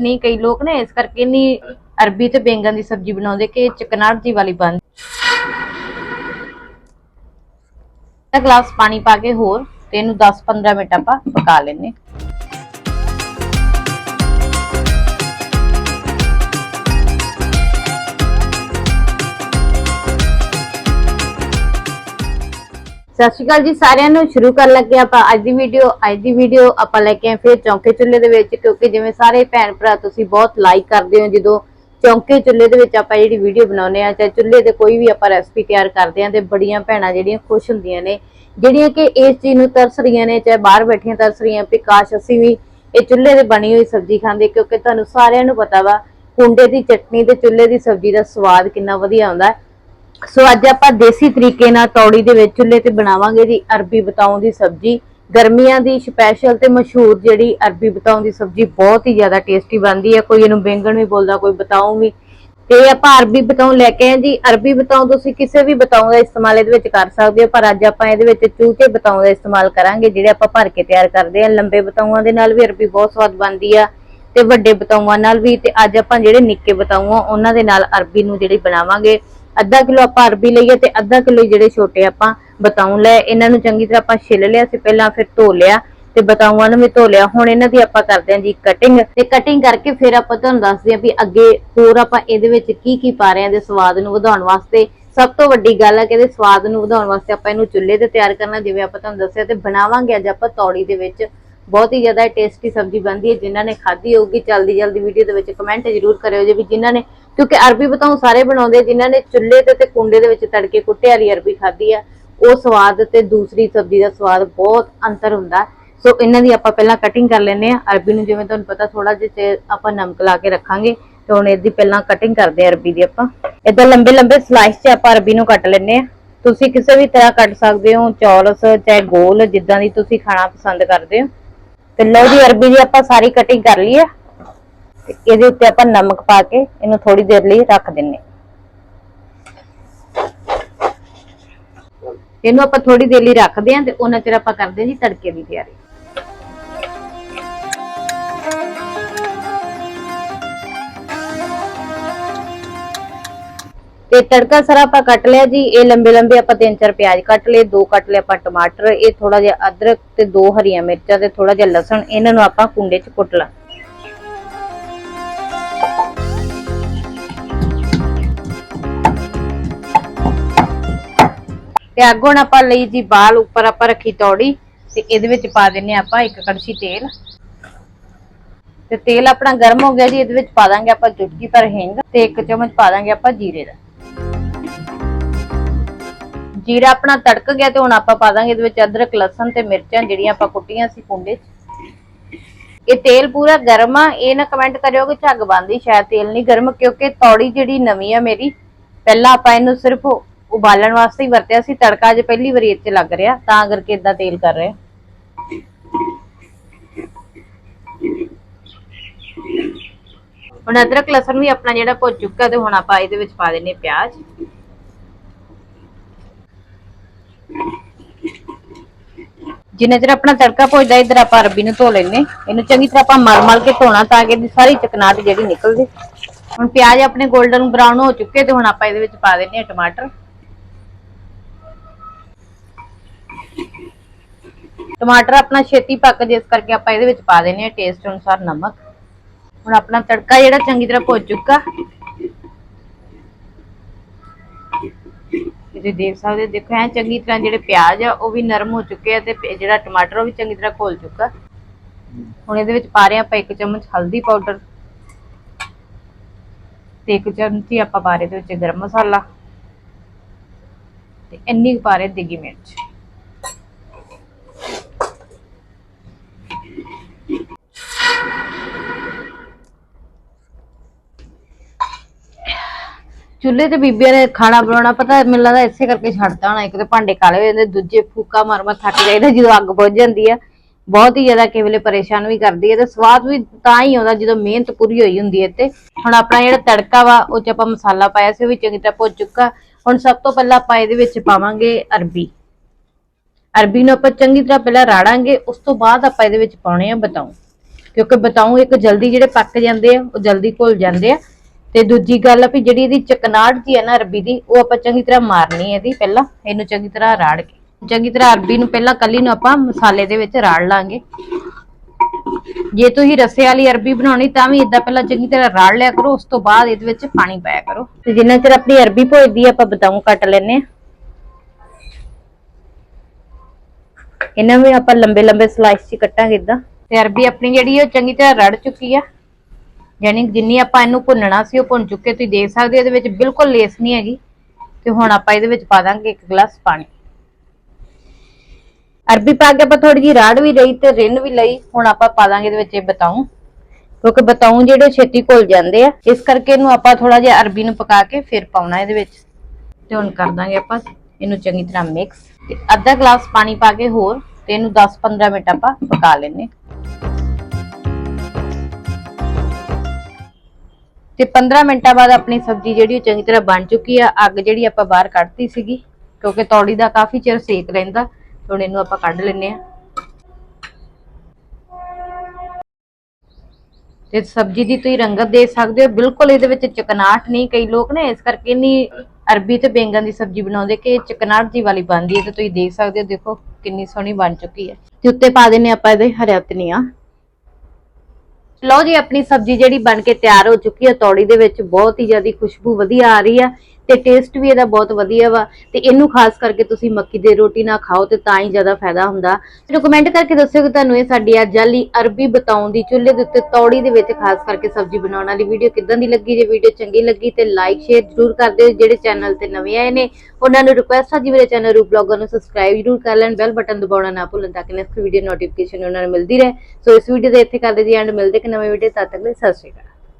ਨਹੀਂ, ਕਈ ਲੋਕ ਨੇ ਇਸ ਕਰਕੇ ਨਹੀਂ ਅਰਬੀ ਤੇ ਬੈਂਗਣ ਦੀ ਸਬਜ਼ੀ ਬਣਾਉਂਦੇ ਕਿ ਚਿਕਨਾਟ ਦੀ ਵਾਲੀ ਬਣ ਇੱਕ ਗਲਾਸ ਪਾਣੀ ਪਾ ਕੇ ਹੋਰ ਤੇ ਇਹਨੂੰ 10-15 ਮਿੰਟ ਆਪਾਂ ਪਕਾ ਲੈਨੇ ਸਤਿ ਸ਼੍ਰੀ ਅਕਾਲ ਜੀ, ਸਾਰਿਆਂ ਨੂੰ ਸ਼ੁਰੂ ਕਰਨ ਲੱਗੇ ਆਪਾਂ ਅੱਜ ਦੀ ਵੀਡੀਓ ਅੱਜ ਦੀ ਵੀਡੀਓ ਆਪਾਂ ਲੈ ਕੇ ਆਏ ਫਿਰ ਚੌਂਕੇ ਚੁੱਲ੍ਹੇ ਦੇ ਵਿੱਚ, ਕਿਉਂਕਿ ਜਿਵੇਂ ਸਾਰੇ ਭੈਣ ਭਰਾ ਤੁਸੀਂ ਬਹੁਤ ਲਾਈਕ ਕਰਦੇ ਹੋ, ਜਦੋਂ ਚੌਂਕੇ ਚੁੱਲ੍ਹੇ ਦੇ ਵਿੱਚ ਆਪਾਂ ਜਿਹੜੀ ਵੀਡੀਓ ਬਣਾਉਂਦੇ ਆ ਚਾਹੇ ਚੁੱਲ੍ਹੇ ਤੇ ਕੋਈ ਵੀ ਆਪਾਂ ਰੈਸਪੀ ਤਿਆਰ ਕਰਦੇ ਆ ਤੇ ਬੜੀਆਂ ਭੈਣਾਂ ਜਿਹੜੀਆਂ ਖੁਸ਼ ਹੁੰਦੀਆਂ ਨੇ, ਜਿਹੜੀਆਂ ਕਿ ਇਸ ਚੀਜ਼ ਨੂੰ ਤਰਸ ਰਹੀਆਂ ਨੇ, ਚਾਹੇ ਬਾਹਰ ਬੈਠੀਆਂ ਤਰਸ ਰਹੀਆਂ, ਵੀ ਕਾਸ਼ ਅਸੀਂ ਵੀ ਇਹ ਚੁੱਲ੍ਹੇ ਤੇ ਬਣੀ ਹੋਈ ਸਬਜ਼ੀ ਖਾਂਦੇ, ਕਿਉਂਕਿ ਤੁਹਾਨੂੰ ਸਾਰਿਆਂ ਨੂੰ ਪਤਾ ਵਾ, ਕੁੰਡੇ ਦੀ ਚਟਨੀ ਤੇ ਚੁੱਲ੍ਹੇ ਦੀ ਸਬਜ਼ੀ ਦਾ ਸਵਾਦ ਕਿੰਨਾ ਵਧੀਆ ਆਉਂਦਾ। ਹੈ ਸੋ ਅੱਜ ਆਪਾਂ ਦੇਸੀ ਤਰੀਕੇ ਨਾਲ ਤੌੜੀ ਦੇ ਵਿੱਚ ਚੁੱਲ੍ਹੇ ਤੇ ਬਣਾਵਾਂਗੇ ਜੀ ਅਰਬੀ ਬਤਾਉਂ ਦੀ ਸਬਜ਼ੀ। ਗਰਮੀਆਂ ਦੀ ਸਪੈਸ਼ਲ ਤੇ ਮਸ਼ਹੂਰ ਜਿਹੜੀ ਅਰਬੀ ਬਤਾਉਂ ਦੀ ਸਬਜ਼ੀ ਬਹੁਤ ਹੀ ਜ਼ਿਆਦਾ ਟੇਸਟੀ ਬਣਦੀ ਹੈ। ਕੋਈ ਇਹਨੂੰ ਬੈਂਗਣ ਵੀ ਬੋਲਦਾ, ਕੋਈ ਬਤਾਉਂ ਵੀ। ਤੇ ਆਪਾਂ ਅਰਬੀ ਬਤਾਉਂ ਲੈ ਕੇ ਆਏ ਜੀ। ਅਰਬੀ ਬਤਾਉਂ ਤੁਸੀਂ ਕਿਸੇ ਵੀ ਬਤਾਉਂ ਦਾ ਇਸਤੇਮਾਲ ਇਹਦੇ ਵਿੱਚ ਕਰ ਸਕਦੇ ਹੋ, ਪਰ ਅੱਜ ਆਪਾਂ ਇਹਦੇ ਵਿੱਚ ਚੂਚੇ ਬਤਾਉਂ ਦਾ ਇਸਤੇਮਾਲ ਕਰਾਂਗੇ, ਜਿਹੜੇ ਆਪਾਂ ਭਰ ਕੇ ਤਿਆਰ ਕਰਦੇ ਆ ਲੰਬੇ ਬਤਾਉਂਾਂ ਦੇ ਨਾਲ ਵੀ ਅਰਬੀ ਬਹੁਤ ਸਵਾਦ ਬਣਦੀ ਆ ਤੇ ਵੱਡੇ ਬਤਾਉਂਾਂ ਨਾਲ ਵੀ। ਤੇ ਅੱਜ ਆਪਾਂ ਜਿਹੜੇ ਨਿੱਕੇ ਬਤਾਊ ਆ, ਉਹਨਾਂ ਦੇ ਨਾਲ ਅਰਬੀ ਨੂੰ ਜਿਹੜੀ ਬਣਾਵਾਂਗੇ। ਅੱਧਾ ਕਿਲੋ ਆਪਾਂ ਅਰਬੀ ਲਈਏ ਤੇ ਅੱਧਾ ਕਿਲੋ ਜਿਹੜੇ ਛੋਟੇ ਆਪਾਂ ਬਤਾਉਂ ਲਏ ਇਹਨਾਂ ਨੂੰ ਚੰਗੀ ਤਰ੍ਹਾਂ ਆਪਾਂ ਛਿੱਲ ਲਿਆ ਸੀ, ਪਹਿਲਾਂ ਫਿਰ ਧੋ ਲਿਆ ਤੇ ਬਤਾਊਆਂ ਨੂੰ ਵੀ ਧੋ ਲਿਆ। ਹੁਣ ਇਹਨਾਂ ਦੀ ਆਪਾਂ ਕਰਦੇ ਹਾਂ ਜੀ ਕਟਿੰਗ ਤੇ ਕਟਿੰਗ ਕਰਕੇ ਫਿਰ ਆਪਾਂ ਤੁਹਾਨੂੰ ਦੱਸਦੇ ਹਾਂ ਵੀ ਅੱਗੇ ਹੋਰ ਆਪਾਂ ਇਹਦੇ ਵਿੱਚ ਕੀ ਕੀ ਪਾ ਰਹੇ ਹਾਂ ਦੇ ਸਵਾਦ ਨੂੰ ਵਧਾਉਣ ਵਾਸਤੇ। ਸਭ ਤੋਂ ਵੱਡੀ ਗੱਲ ਹੈ ਕਿ ਇਹਦੇ ਸਵਾਦ ਨੂੰ ਵਧਾਉਣ ਵਾਸਤੇ ਆਪਾਂ ਇਹਨੂੰ ਚੁੱਲ੍ਹੇ ਤੇ ਤਿਆਰ ਕਰਨਾ, ਜਿਵੇਂ ਆਪਾਂ ਤੁਹਾਨੂੰ ਦੱਸਿਆ ਤੇ ਬਣਾਵਾਂਗੇ ਅੱਜ ਆਪਾਂ ਤੌੜੀ ਦੇ ਵਿੱਚ। ਬਹੁਤ ਹੀ ਜ਼ਿਆਦਾ ਟੇਸਟੀ ਸਬਜ਼ੀ ਬਣਦੀ ਹੈ, ਜਿਨ੍ਹਾਂ ਨੇ ਖਾਧੀ ਹੋਊਗੀ ਜਲਦੀ ਜਲਦੀ ਵੀਡੀਓ ਦੇ ਵਿੱਚ ਕਮੈਂਟ ਜ਼ਰੂਰ ਕਰਿਓ ਜੇ ਵੀ ਜਿਨ੍ਹਾਂ ਨੇ ਕਿਉਂਕਿ ਅਰਬੀ ਬਤਾਉ ਸਾਰੇ ਬਣਾਉਂਦੇ ਜਿਨ੍ਹਾਂ ਨੇ ਚੁੱਲ੍ਹੇ ਤੇ ਤੇ ਕੁੰਡੇ ਦੇ ਵਿੱਚ ਤੜਕੇ ਕੁੱਟੇ ਵਾਲੀ ਅਰਬੀ ਖਾਧੀ ਆ, ਉਹ ਸਵਾਦ ਤੇ ਦੂਸਰੀ ਸਬਜ਼ੀ ਦਾ ਸਵਾਦ ਬਹੁਤ ਅੰਤਰ ਹੁੰਦਾ। ਸੋ ਇਹਨਾਂ ਦੀ ਆਪਾਂ ਪਹਿਲਾਂ ਕਟਿੰਗ ਕਰ ਲੈਨੇ ਆ। ਅਰਬੀ ਨੂੰ ਜਿਵੇਂ ਤੁਹਾਨੂੰ ਪਤਾ ਥੋੜਾ ਜਿਹਾ ਚਿਰ ਆਪਾਂ ਨਮਕ ਲਾ ਕੇ ਰੱਖਾਂਗੇ ਤੇ ਹੁਣ ਇਹਦੀ ਪਹਿਲਾਂ ਕਟਿੰਗ ਕਰਦੇ ਆ ਅਰਬੀ ਦੀ ਆਪਾਂ। ਇਦਾਂ ਲੰਬੇ ਲੰਬੇ ਸਲਾਈਸ 'ਚ ਆਪਾਂ ਅਰਬੀ ਨੂੰ ਕੱਟ ਲੈਨੇ ਆ। ਤੁਸੀਂ ਕਿਸੇ ਵੀ ਤਰ੍ਹਾਂ ਕੱਟ ਸਕਦੇ ਹੋ, ਚੌਲਸ ਚਾਹੇ ਗੋਲ, ਜਿੱਦਾਂ ਦੀ ਤੁਸੀਂ ਖਾਣਾ ਪਸੰਦ ਕਰਦੇ ਹੋ। ਤੇ ਲਓ ਜੀ, ਅਰਬੀ ਦੀ ਆਪਾਂ ਸਾਰੀ ਕਟਿੰਗ ਕਰ ਲਈ ਆ। ਤੇ ਇਹਦੇ ਉੱਤੇ ਆਪਾਂ ਨਮਕ ਪਾ ਕੇ ਇਹਨੂੰ ਥੋੜੀ ਦੇਰ ਲਈ ਰੱਖ ਦਿੰਨੇ ਇਹਨੂੰ ਆਪਾਂ ਥੋੜੀ ਦੇਰ ਲਈ ਰੱਖਦੇ ਆਂ ਤੇ ਉਹਨਾਂ ਚਿਰ ਆਪਾਂ ਕਰਦੇ ਆਂ ਜੀ ਤੜਕੇ ਦੀ ਤਿਆਰੀ। ਤੇ ਤੜਕਾ ਸਾਰਾ ਆਪਾਂ ਕੱਟ ਲਿਆ ਜੀ। ਇਹ ਲੰਬੇ ਲੰਬੇ ਆਪਾਂ ਤਿੰਨ ਚਾਰ ਪਿਆਜ਼ ਕੱਟ ਲਏ, ਦੋ ਕੱਟ ਲਏ ਆਪਾਂ ਟਮਾਟਰ, ਇਹ ਥੋੜਾ ਜਿਹਾ ਅਦਰਕ ਤੇ ਦੋ ਹਰੀਆਂ ਮਿਰਚਾਂ ਤੇ ਥੋੜਾ ਜਿਹਾ ਲਸਣ, ਇਹਨਾਂ ਨੂੰ ਆਪਾਂ ਕੁੰਡੇ 'ਚ ਕੁੱਟ ਲਾਂ ਤੇ ਅੱਗੋਂ ਹੁਣ ਆਪਾਂ ਲਈ ਜੀ ਬਾਲ ਉੱਪਰ ਆਪਾਂ ਰੱਖੀ ਤੌੜੀ ਤੇ ਇਹਦੇ ਵਿੱਚ ਪਾ ਦਿੰਨੇ ਆਪਾਂ ਇੱਕ ਕੜਛੀ ਤੇਲ। ਤੇ ਤੇਲ ਆਪਣਾ ਗਰਮ ਹੋ ਗਿਆ ਜੀ, ਇਹਦੇ ਵਿੱਚ ਪਾ ਦਾਂਗੇ ਆਪਾਂ ਚੁਟਕੀ ਭਰ ਹਿੰਗ ਤੇ ਇੱਕ ਚਮਚ ਪਾ ਦਾਂਗੇ ਆਪਾਂ ਜੀਰੇ ਦਾ। ਜੀਰਾ ਆਪਣਾ ਤੜਕ ਗਿਆ ਤੇ ਹੁਣ ਆਪਾਂ ਪਾ ਦਾਂਗੇ ਇਹਦੇ ਵਿੱਚ ਅਦਰਕ, ਲਸਣ ਤੇ ਮਿਰਚਾਂ ਜਿਹੜੀਆਂ ਆਪਾਂ ਕੁੱਟੀਆਂ ਸੀ ਕੁੰਡੇ 'ਚ। ਇਹ ਤੇਲ ਪੂਰਾ ਗਰਮ ਆ, ਇਹ ਨਾ ਕਮੈਂਟ ਕਰਿਓ ਕਿ ਝੱਗ ਬੰਦੀ ਸ਼ਾਇਦ ਤੇਲ ਨਹੀਂ ਗਰਮ ਕਿਉਂਕਿ ਤੌੜੀ ਜਿਹੜੀ ਨਵੀਂ ਆ ਮੇਰੀ, ਪਹਿਲਾਂ ਆਪਾਂ ਇਹਨੂੰ ਸਿਰਫ ਉਬਾਲਣ ਵਾਸਤੇ ਹੀ ਵਰਤਿਆ ਸੀ, ਤੜਕਾ ਜੇ ਪਹਿਲੀ ਵਾਰੀ ਇੱਥੇ ਲੱਗ ਰਿਹਾ, ਤਾਂ ਕਰਕੇ ਇਦਾਂ ਤੇਲ ਕਰ ਰਿਹਾ ਹੁਣ ਅਦਰਕ ਲਸਣ ਵੀ ਆਪਣਾ ਜਿਹੜਾ ਭੁੱਜ ਚੁੱਕਾ ਤੇ ਹੁਣ ਆਪਾਂ ਇਹਦੇ ਵਿੱਚ ਪਾ ਦਿੰਨੇ ਪਿਆਜ਼। ਜਿੰਨਾ ਚਿਰ ਆਪਣਾ ਤੜਕਾ ਭੁੱਜਦਾ, ਇਧਰ ਆਪਾਂ ਅਰਬੀ ਨੂੰ ਧੋ ਲੈਨੇ ਇਹਨੂੰ ਚੰਗੀ ਤਰ੍ਹਾਂ ਆਪਾਂ ਮਲ ਮਲ ਕੇ ਧੋਣਾ ਤਾਂ ਕਿ ਇਹਦੀ ਸਾਰੀ ਚਕਨਾਟ ਜਿਹੜੀ ਨਿਕਲ ਜੇ। ਹੁਣ ਪਿਆਜ਼ ਆਪਣੇ 골ਡਨ ਬਰਾਊਨ ਹੋ ਚੁੱਕੇ ਤੇ ਹੁਣ ਆਪਾਂ ਇਹਦੇ ਵਿੱਚ ਪਾ ਦੇਣੇ ਆ ਟਮਾਟਰ। ਟਮਾਟਰ ਆਪਣਾ ਛੇਤੀ ਪੱਕ ਜਿਸ ਕਰਕੇ ਆਪਾਂ ਇਹਦੇ ਵਿੱਚ ਪਾ ਦੇਣੇ ਆ ਟੇਸਟ ਅਨੁਸਾਰ ਨਮਕ। ਹੁਣ ਆਪਣਾ ਤੜਕਾ ਜਿਹੜਾ ਚੰਗੀ ਤਰ੍ਹਾਂ ਭੁੱਜ ਚੁੱਕਾ। ਤੁਸੀਂ ਦੇਖ ਸਕਦੇ ਦੇਖੋ, ਐ ਚੰਗੀ ਤਰ੍ਹਾਂ ਜਿਹੜੇ ਪਿਆਜ਼ ਆ, ਉਹ ਵੀ ਨਰਮ ਹੋ ਚੁੱਕੇ ਆ ਤੇ ਜਿਹੜਾ ਟਮਾਟਰ ਉਹ ਵੀ ਚੰਗੀ ਤਰ੍ਹਾਂ ਘੋਲ ਚੁੱਕਾ। ਹੁਣ ਇਹਦੇ ਵਿੱਚ ਪਾ ਰਹੇ ਆਪਾਂ ਇੱਕ ਚਮਚ ਹਲਦੀ ਪਾਊਡਰ ਤੇ ਇੱਕ ਚਮਚੀ ਆਪਾਂ ਪਾ ਰਹੇ ਦੇ ਵਿੱਚ ਗਰਮ ਮਸਾਲਾ ਤੇ ਇੰਨੀ ਕੁ ਪਾ ਰਹੇ ਦੇਗੀ ਮਿਰਚ। ਚੁੱਲ੍ਹੇ ਤੇ ਬੀਬੀਆਂ ਨੇ ਖਾਣਾ ਬਣਾਉਣਾ, ਪਤਾ ਮੈਨੂੰ ਲੱਗਦਾ ਇਸੇ ਕਰਕੇ ਛੱਡਦਾ ਹੋਣਾ, ਇੱਕ ਤੇ ਭਾਂਡੇ ਕਾਲੇ ਹੋ ਜਾਂਦੇ, ਦੂਜੇ ਫੂਕਾ ਮਾਰ ਮਾਰ ਥੱਕ ਜਾਈਦਾ ਜਦੋਂ ਅੱਗ ਬੁੱਝ ਜਾਂਦੀ ਆ। ਬਹੁਤ ਹੀ ਜ਼ਿਆਦਾ ਕਿਸੇ ਵੇਲੇ ਪਰੇਸ਼ਾਨ ਵੀ ਕਰਦੀ ਹੈ ਤੇ ਸਵਾਦ ਵੀ ਤਾਂ ਹੀ ਆਉਂਦਾ ਜਦੋਂ ਮਿਹਨਤ ਪੂਰੀ ਹੋਈ ਹੁੰਦੀ ਹੈ ਤੇ ਹੁਣ ਆਪਣਾ ਜਿਹੜਾ ਤੜਕਾ ਵਾ, ਉਹ ਚ ਆਪਾਂ ਮਸਾਲਾ ਪਾਇਆ ਸੀ, ਉਹ ਵੀ ਚੰਗੀ ਤਰ੍ਹਾਂ ਭੁੱਜ ਚੁੱਕਾ। ਹੁਣ ਸਭ ਤੋਂ ਪਹਿਲਾਂ ਆਪਾਂ ਇਹਦੇ ਵਿੱਚ ਪਾਵਾਂਗੇ ਅਰਬੀ। ਅਰਬੀ ਨੂੰ ਆਪਾਂ ਚੰਗੀ ਤਰ੍ਹਾਂ ਪਹਿਲਾਂ ਰਾੜਾਂਗੇ, ਉਸ ਤੋਂ ਬਾਅਦ ਆਪਾਂ ਇਹਦੇ ਵਿੱਚ ਪਾਉਣੇ ਆ ਬਤਾਉ। ਕਿਉਂਕਿ ਬਤਾਉ ਇੱਕ ਜਲਦੀ ਜਿਹੜੇ ਪੱਕ ਜਾਂਦੇ ਆ, ਉਹ ਜਲਦੀ ਘੁਲ ਜਾਂਦੇ ਆ। ਤੇ ਦੂਜੀ ਗੱਲ ਵੀ ਜਿਹੜੀ ਇਹਦੀ ਚਕਨਾਹਟ ਜੀ ਹੈ ਨਾ ਅਰਬੀ ਦੀ ਉਹ ਆਪਾਂ ਚੰਗੀ ਤਰ੍ਹਾਂ ਮਾਰਨੀ ਹੈ ਇਹਦੀ ਪਹਿਲਾਂ ਇਹਨੂੰ ਚੰਗੀ ਤਰ੍ਹਾਂ ਰਾੜ ਕੇ। ਚੰਗੀ ਤਰ੍ਹਾਂ ਅਰਬੀ ਨੂੰ ਪਹਿਲਾਂ ਕੱਲੀ ਨੂੰ ਆਪਾਂ ਮਸਾਲੇ ਦੇ ਵਿੱਚ ਰਾੜ ਲਾਂਗੇ। ਜੇ ਤੁਸੀਂ ਰਸੇ ਵਾਲੀ ਅਰਬੀ ਬਣਾਉਣੀ ਤਾਂ ਵੀ ਇਦਾਂ ਪਹਿਲਾਂ ਚੰਗੀ ਤਰ੍ਹਾਂ ਰਾੜ ਲਿਆ ਕਰੋ ਉਸ ਤੋਂ ਬਾਅਦ ਇਹਦੇ ਵਿੱਚ ਪਾਣੀ ਪਾਇਆ ਕਰੋ। ਤੇ ਜਿੰਨਾ ਚਿਰ ਆਪਣੀ ਅਰਬੀ ਭੁੱਜਦੀ ਆ ਆਪਾਂ ਬਤਾਉ ਕੱਟ ਲੈਨੇ ਆ। ਇਹਨਾਂ ਨੂੰ ਆਪਾਂ ਲੰਬੇ ਲੰਬੇ ਸਲਾਈਸ 'ਚ ਕੱਟਾਂਗੇ ਇਦਾਂ ਤੇ ਅਰਬੀ ਆਪਣੀ ਜਿਹੜੀ ਉਹ ਚੰਗੀ ਤਰ੍ਹਾਂ ਰੜ ਚੁੱਕੀ ਆ। ਯਾਨੀ ਜਿੰਨੀ ਆਪਾਂ ਇਹਨੂੰ ਭੁੰਨਣਾ ਸੀ, ਉਹ ਭੁੰਨ ਚੁੱਕੇ, ਤੁਸੀਂ ਦੇਖ ਸਕਦੇ ਹੋ ਇਹਦੇ ਵਿੱਚ ਬਿਲਕੁਲ ਲੇਸ ਨਹੀਂ ਹੈਗੀ। ਤੇ ਹੁਣ ਆਪਾਂ ਇਹਦੇ ਵਿੱਚ ਪਾ ਦਾਂਗੇ ਇੱਕ ਗਲਾਸ ਪਾਣੀ। ਅਰਬੀ ਪਾ ਕੇ ਆਪਾਂ ਥੋੜੀ ਜਿਹੀ ਰਾੜ ਵੀ ਲਈ ਤੇ ਰਿੰਨ ਵੀ ਲਈ, ਹੁਣ ਆਪਾਂ ਪਾ ਦਾਂਗੇ ਇਹਦੇ ਵਿੱਚ ਇਹ ਬਤਾਉ ਕਿਉਂਕਿ ਬਤਾਉ ਜਿਹੜੇ ਛੇਤੀ ਘੁਲ ਜਾਂਦੇ ਆ। ਇਸ ਕਰਕੇ ਇਹਨੂੰ ਆਪਾਂ ਥੋੜਾ ਜਿਹਾ ਅਰਬੀ ਨੂੰ ਪਕਾ ਕੇ ਫਿਰ ਪਾਉਣਾ ਇਹਦੇ ਵਿੱਚ। ਤੇ ਹੁਣ ਕਰ ਦਾਂਗੇ ਆਪਾਂ ਇਹਨੂੰ ਚੰਗੀ ਤਰ੍ਹਾਂ ਮਿਕਸ ਤੇ ਅੱਧਾ ਗਲਾਸ ਪਾਣੀ ਪਾ ਕੇ ਹੋਰ, ਤੇ ਇਹਨੂੰ 10-15 ਮਿੰਟ ਆਪਾਂ ਪਕਾ ਲੈਨੇ ਤੇ 15 ਮਿੰਟਾਂ ਬਾਅਦ ਆਪਣੀ ਸਬਜ਼ੀ ਜਿਹੜੀ ਉਹ ਚੰਗੀ ਤਰ੍ਹਾਂ ਬਣ ਚੁੱਕੀ ਆ, ਅੱਗ ਜਿਹੜੀ ਆਪਾਂ ਬਾਹਰ ਕੱਢਤੀ ਸੀਗੀ, ਕਿਉਂਕਿ ਤੌੜੀ ਦਾ ਕਾਫੀ ਚਿਰ ਸੇਕ ਰਹਿੰਦਾ, ਤੇ ਹੁਣ ਇਹਨੂੰ ਆਪਾਂ ਕੱਢ ਲੈਨੇ ਆ ਤੇ ਸਬਜ਼ੀ ਦੀ ਤੁਸੀਂ ਰੰਗਤ ਦੇਖ ਸਕਦੇ ਹੋ, ਬਿਲਕੁਲ ਇਹਦੇ ਵਿੱਚ ਚਕਨਾਹਟ ਨਹੀਂ, ਕਈ ਲੋਕ ਨੇ ਇਸ ਕਰਕੇ ਨਹੀਂ ਅਰਬੀ ਤੇ ਬੈਂਗਣ ਦੀ ਸਬਜ਼ੀ ਬਣਾਉਂਦੇ ਕਿ ਇਹ ਚਕਨਾਹਟ ਜੀ ਵਾਲੀ ਬਣਦੀ ਹੈ, ਤੇ ਤੁਸੀਂ ਦੇਖ ਸਕਦੇ ਹੋ, ਦੇਖੋ ਕਿੰਨੀ ਸੋਹਣੀ ਬਣ ਚੁੱਕੀ ਹੈ। ਤੇ ਉੱਤੇ ਪਾ ਦਿੰਨੇ ਆਪਾਂ ਇਹਦੇ ਹਰਿਆ ਧਨੀਆ ਲਓ ਜੀ, ਆਪਣੀ ਸਬਜ਼ੀ ਜਿਹੜੀ ਬਣ ਕੇ ਤਿਆਰ ਹੋ ਚੁੱਕੀ ਹੈ, ਤੌੜੀ ਦੇ ਵਿੱਚ ਬਹੁਤ ਹੀ ਜ਼ਿਆਦਾ ਖੁਸ਼ਬੂ ਵਧੀਆ ਆ ਰਹੀ ਆ ਤੇ ਟੇਸਟ ਵੀ ਇਹਦਾ ਬਹੁਤ ਵਧੀਆ ਵਾ ਤੇ ਇਹਨੂੰ ਖਾਸ ਕਰਕੇ ਤੁਸੀਂ ਮੱਕੀ ਦੀ ਰੋਟੀ ਨਾਲ ਖਾਓ ਤੇ ਤਾਂ ਹੀ ਜ਼ਿਆਦਾ ਫਾਇਦਾ ਹੁੰਦਾ। ਮੈਨੂੰ ਕਮੈਂਟ ਕਰਕੇ ਦੱਸਿਓ ਕਿ ਤੁਹਾਨੂੰ ਇਹ ਸਾਡੀ ਅੱਜ ਵਾਲੀ ਅਰਬੀ ਬਤਾਉਣ ਦੀ ਚੁੱਲ੍ਹੇ ਦੇ ਉੱਤੇ ਤੌੜੀ ਦੇ ਵਿੱਚ ਖਾਸ ਕਰਕੇ ਸਬਜ਼ੀ ਬਣਾਉਣ ਵਾਲੀ ਵੀਡੀਓ ਕਿਦਾਂ ਦੀ ਲੱਗੀ? ਜੇ ਵੀਡੀਓ ਚੰਗੀ ਲੱਗੀ ਤੇ ਲਾਈਕ ਸ਼ੇਅਰ ਜ਼ਰੂਰ ਕਰ ਦਿਓ। ਜਿਹੜੇ ਚੈਨਲ ਤੇ ਨਵੇਂ ਆਏ ਨੇ, ਉਹਨਾਂ ਨੂੰ ਰਿਕੁਐਸਟ ਆ ਜੀ ਮੇਰੇ ਚੈਨਲ ਰੂ ਬਲੌਗਰ ਨੂੰ ਸਬਸਕ੍ਰਾਈਬ ਜ਼ਰੂਰ ਕਰ ਲੈਣ ਬੈਲ ਬਟਨ ਦਬਾਉਣਾ ਨਾ ਭੁੱਲਣ ਤਾਂ ਕਿ ਨੈਕਸਟ ਵੀਡੀਓ ਨੋਟੀਫਿਕੇਸ਼ਨ ਉਹਨਾਂ ਨੂੰ ਮਿਲਦੀ ਰਹੇ। ਸੋ ਇਸ ਵੀਡੀਓ ਦੇ ਇੱਥੇ ਕਰਦੇ ਜੀ ਐਂਡ ਮਿਲਦੇ ਕਿ ਨਵੇਂ ਵੀਡੀਓ ਤਦ ਤੱਕ ਲਈ ਸਤਿ ਸ਼੍ਰੀ ਅਕਾਲ।